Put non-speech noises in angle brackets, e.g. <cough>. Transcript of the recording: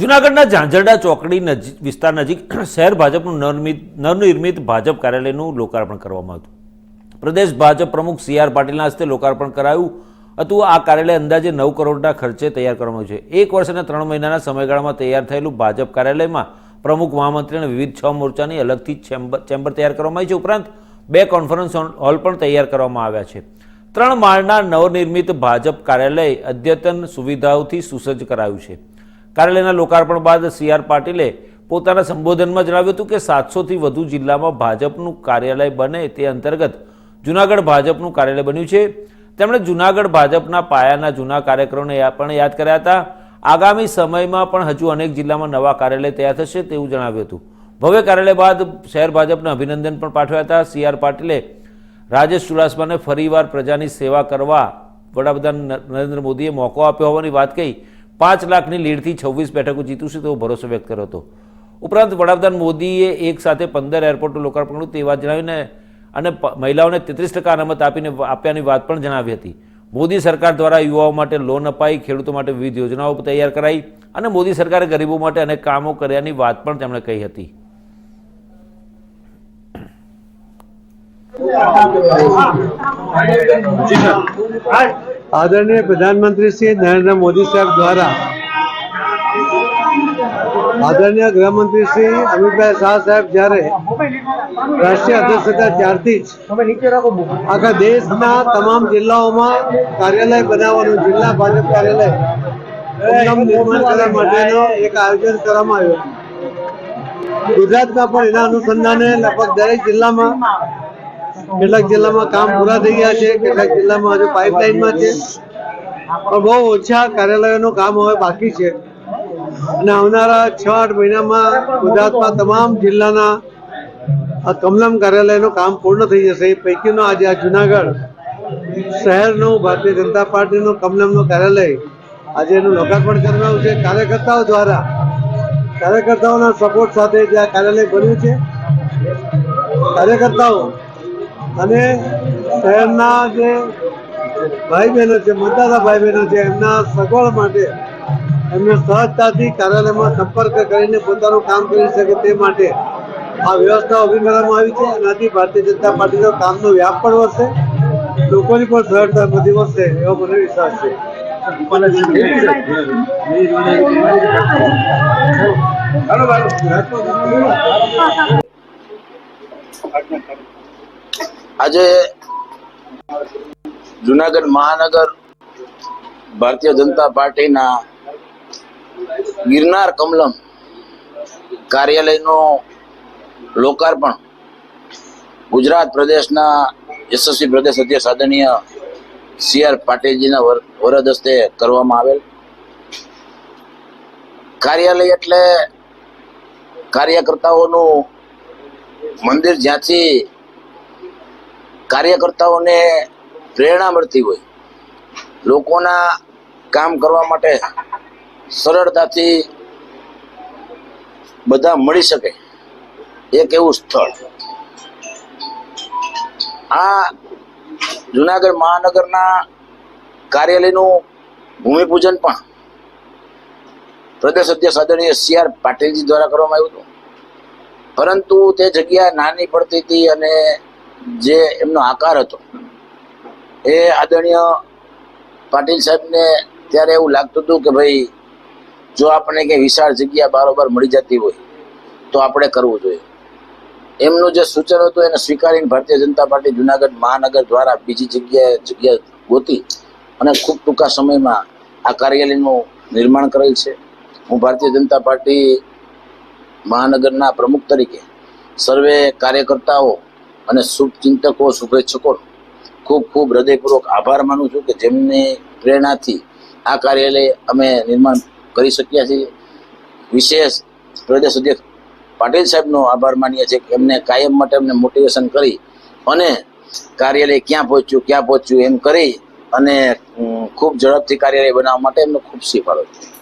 જૂનાગઢના ઝાંઝરડા ચોકડી નજીક, વિસ્તાર નજીક <clears throat> શહેર ભાજપનું નવનિર્મિત નવનિર્મિત ભાજપ કાર્યાલયનું લોકાર્પણ કરવામાં આવ્યું. પ્રદેશ ભાજપ પ્રમુખ સી આર પાટીલના હસ્તે લોકાર્પણ કરાયું હતું. આ કાર્યાલય અંદાજે નવ કરોડના ખર્ચે તૈયાર કરવામાં આવ્યું છે. એક વર્ષ અને ત્રણ મહિનાના સમયગાળામાં તૈયાર થયેલું ભાજપ કાર્યાલયમાં પ્રમુખ મહામંત્રી અને વિવિધ છ મોરચાની અલગથી ચેમ્બર ચેમ્બર તૈયાર કરવામાં આવી છે. ઉપરાંત બે કોન્ફરન્સ હોલ પણ તૈયાર કરવામાં આવ્યા છે. ત્રણ માળના નવનિર્મિત ભાજપ કાર્યાલય અદ્યતન સુવિધાઓથી સુસજ્જ કરાયું છે. કાર્યાલયના લોકાર્પણ બાદ સી આર પાટીલે પોતાના સંબોધનમાં જણાવ્યું હતું કે સાતસોથી વધુ જિલ્લામાં ભાજપનું કાર્યાલય બને તે અંતર્ગત જૂનાગઢ ભાજપનું કાર્યાલય બન્યું છે. તેમણે જૂનાગઢ ભાજપના પાયાના જૂના કાર્યક્રમોને પણ યાદ કર્યા હતા. આગામી સમયમાં પણ હજુ અનેક જિલ્લામાં નવા કાર્યાલય તૈયાર થશે તેવું જણાવ્યું હતું. ભવ્ય કાર્યાલય બાદ શહેર ભાજપને અભિનંદન પણ પાઠવ્યા હતા. સી આર પાટીલે રાજેશ ચુડાસમાને ફરીવાર પ્રજાની સેવા કરવા વડાપ્રધાન નરેન્દ્ર મોદીએ મોકો આપ્યો હોવાની વાત કહી પાંચ લાખની લીડથી છવ્વીસ બેઠકો જીતીશું તેવો ભરોસો વ્યક્ત કર્યો હતો. ઉપરાંત વડાપ્રધાન મોદીએ એક સાથે પંદર એરપોર્ટનું લોકાર્પણ કર્યું. તે વાત જણાવીને અને મહિલાઓને તેત્રીસ ટકા અનામત આપીને આપ્યાની વાત પણ જણાવી હતી. મોદી સરકાર દ્વારા યુવાઓ માટે લોન અપાઈ, ખેડૂતો માટે વિવિધ યોજનાઓ તૈયાર કરાઈ અને મોદી સરકારે ગરીબો માટે અનેક કામો કર્યાની વાત પણ તેમણે કહી હતી. આદરણીય પ્રધાનમંત્રી શ્રી નરેન્દ્ર મોદી સાહેબ દ્વારા આદરણીય ગૃહમંત્રી શ્રી અમિતભાઈ શાહ સાહેબ જ્યારે રાષ્ટ્રીય અધ્યક્ષ હતા ત્યારથી જ આખા દેશના તમામ જિલ્લાઓમાં કાર્યાલય બનાવવાનું, જિલ્લા ભાજપ કાર્યાલય નિર્માણ કરવા માટેનો એક આયોજન કરવામાં આવ્યું. ગુજરાતમાં પણ એના અનુસંધાને લગભગ દરેક જિલ્લામાં કેટલાક જિલ્લામાં કામ પૂરા થઈ ગયા છે કેટલાક જિલ્લામાં હજુ પાઇપલાઇનમાં છે. પણ બહુ ઓછા કાર્યાલયોનું કામ હવે બાકી છે. અને આવનારા છ આઠ મહિનામાં ગુજરાતમાં તમામ જિલ્લાના આ કમલમ કાર્યાલયનું કામ પૂર્ણ થઈ જશે. એ પૈકીનો આજે આ જુનાગઢ શહેરનું ભારતીય જનતા પાર્ટીનું કમલમનું કાર્યાલય આજે એનું લોકાર્પણ કરવાનું છે. કાર્યકર્તાઓ દ્વારા કાર્યકર્તાઓના સપોર્ટ સાથે જે આ કાર્યાલય બન્યું છે. કાર્યકર્તાઓ અને શહેરના જે ભાઈ બહેનો છે મતદાતા ભાઈ બહેનો છે એમના સગવડ માટે એમને સહજતાથી કાર્યાલયમાં સંપર્ક કરીને પોતાનું કામ કરી શકે તે માટે આ વ્યવસ્થા ઊભી કરવામાં આવી છે. એનાથી ભારતીય જનતા પાર્ટીનો કામનો વ્યાપ પણ વધશે લોકોની પણ સરળતા બધી વધશે એવો મને વિશ્વાસ છે. <laughs> <laughs> આજે જુનાગઢ મહાનગર ભારતીય જનતા પાર્ટીના ગિરનાર કમલમ કાર્યાલયનો લોકાર્પણ ગુજરાત પ્રદેશના યશસ્વી પ્રદેશ અધ્યક્ષ આદરણીય સી આર પાટીલજીના વર- વરદ હસ્તે કરવામાં આવેલ. કાર્યાલય એટલે કાર્યકર્તાઓનું મંદિર જ્યાંથી કાર્યકર્તાઓને પ્રેરણા મળતી હોય, લોકોના કામ કરવા માટે સરળતાથી બધા મળી શકે, એક એવું સ્થળ. આ જુનાગઢ મહાનગરના કાર્યાલયનું ભૂમિપૂજન પણ પ્રદેશ અધ્યક્ષ આદરણીય સી આર પાટીલજી દ્વારા કરવામાં આવ્યું હતું. પરંતુ તે જગ્યા નાની પડતી હતી અને જે એમનો આકાર હતો. એ આદરણીય પાટીલ સાહેબને ત્યારે એવું લાગતું હતું કે ભાઈ, જો આપણે કંઈ વિશાળ જગ્યા બારોબાર મળી જતી હોય, તો આપણે કરવું જોઈએ. એમનું જે સૂચન હતું એને સ્વીકારીને ભારતીય જનતા પાર્ટી જુનાગઢ મહાનગર દ્વારા બીજી જગ્યાએ જગ્યા ગોતી અને ખૂબ ટૂંકા સમયમાં આ કાર્યાલયનું નિર્માણ કરેલ છે. હું ભારતીય જનતા પાર્ટી મહાનગરના પ્રમુખ તરીકે સર્વે કાર્યકર્તાઓ અને શુભચિંતકો શુભેચ્છકો, ખૂબ ખૂબ હૃદયપૂર્વક આભાર માનું છું કે જેમની પ્રેરણાથી આ કાર્યાલય અમે નિર્માણ કરી શક્યા છીએ. વિશેષ પ્રદેશ અધ્યક્ષ પાટીલ સાહેબનો આભાર માનીએ છીએ કે એમને કાયમ માટે એમને મોટિવેશન કરી અને કાર્યાલય ક્યાં પહોંચ્યું ક્યાં પહોંચ્યું એમ કરી અને ખૂબ ઝડપથી કાર્યાલય બનાવવા માટે એમનો ખૂબ સ્વીકારો છે